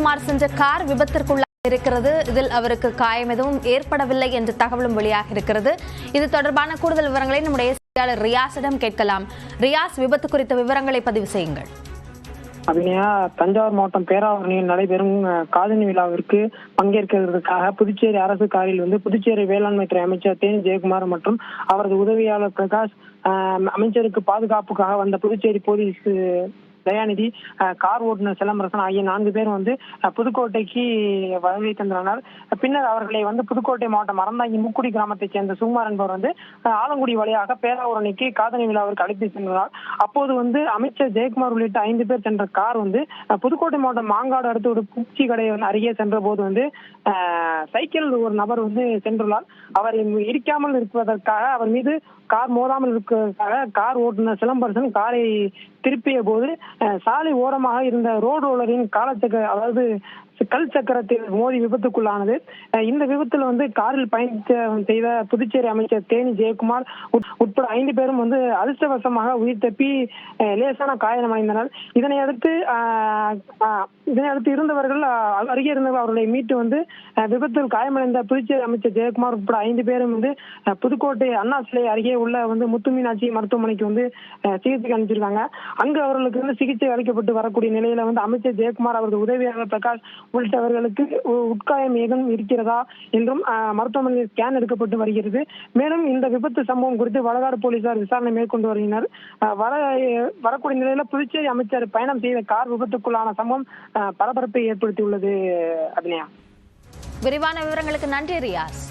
குமார் செஞ்ச கார் விபத்திற்குள்ள இருக்கிறது. இதில் அவருக்கு காயம் எதுவும் ஏற்படவில்லை என்ற தகவலும் வெளியாக இருக்கிறது. இது தொடர்பான கூடுதல் விவரங்களை நம்முடைய செய்தியாளர் ரியாஸிடம் கேட்கலாம். ரியாஸ் விபத்து குறித்த விவரங்களை பதிவு செய்யுங்கள். அபிநயா தஞ்சாவூர் மாவட்டம் பேராவரணியில் நடைபெறும் காதணி விழாவிற்கு பங்கேற்கிறதுக்காக புதுச்சேரி அரசு காரில் வந்து புதுச்சேரி வேளாண்மை துறை அமைச்சர் தேனி ஜெயக்குமார் மற்றும் அவரது உதவியாளர் பிரகாஷ் அமைச்சருக்கு பாதுகாப்புக்காக வந்த புதுச்சேரி போலீஸ் தயாநிதி கார் ஓட்டுநர் சிலம்பரசன் ஆகிய நான்கு பேர் வந்து புதுக்கோட்டைக்கு வருகை தந்தனர். பின்னர் அவர்களை வந்து புதுக்கோட்டை மாவட்டம் மறந்தாங்கி முக்குடி கிராமத்தைச் சேர்ந்த சுகுமார் என்பவர் வந்து ஆலங்குடி வழியாக பேராவூரணிக்கு காதணி விழாவிற்கு அழைத்து சென்றார். அப்போது வந்து அமைச்சர் ஜெயக்குமார் உள்ளிட்ட ஐந்து பேர் சென்ற கார் வந்து புதுக்கோட்டை மாவட்டம் மாங்காடு அடுத்து ஒரு பூச்சி கடை அருகே சென்ற போது வந்து சைக்கிள் ஒரு நபர் வந்து சென்றுள்ளார். அவரை இருக்காமல் இருப்பதற்காக அவர் மீது கார் மோதாமல் இருப்பதற்காக கார் ஓட்டுநர் சிலம்பரசன் காரை திருப்பிய போது சாலை ஓரமாக இருந்த ரோடு ரோலரின் காலத்துக்கு அதாவது கல் சக்கரத்தில் மோதி விபத்துக்குள்ளானது. இந்த விபத்துல வந்து காரில் பயணித்த செய்த புதுச்சேரி அமைச்சர் தேனி ஜெயக்குமார் உட்பட ஐந்து பேரும் வந்து அதிர்ஷ்டவசமாக உயிர் தப்பி லேசான காயமடைந்தனர் இதனை அடுத்து இதனை அடுத்து இருந்தவர்கள் அருகே இருந்தவர்கள் அவர்களை மீட்டு வந்து விபத்தில் காயமடைந்த புதுச்சேரி அமைச்சர் ஜெயக்குமார் உட்பட ஐந்து பேரும் வந்து புதுக்கோட்டை அண்ணா சிலை அருகே உள்ள வந்து முத்து மீனாட்சி மருத்துவமனைக்கு வந்து சிகிச்சைக்கு அனுப்பிச்சிருக்காங்க. அங்கு அவர்களுக்கு வந்து சிகிச்சை அளிக்கப்பட்டு வரக்கூடிய நிலையில வந்து அமைச்சர் ஜெயக்குமார் அவரது உதவியாளர் பிரகாஷ் உள்ளிட்டவர்களுக்கு உ- உட்காயம் ஏதும் இருக்கிறதா என்றும் மருத்துவமனையில் ஸ்கேன் எடுக்கப்பட்டு வருகிறது. மேலும் இந்த விபத்து சம்பவம் குறித்து வடகாடு போலீசார் விசாரணை மேற்கொண்டு வருகிறார் வர வரக்கூடிய நிலையில புதுச்சேரி அமைச்சர் பயணம் செய்த கார் விபத்துக்குள்ளான சம்பவம் பரபரப்பை ஏற்படுத்தியுள்ளது அபிநயா. விரிவான விவரங்களுக்கு நன்றி ரியாஸ்.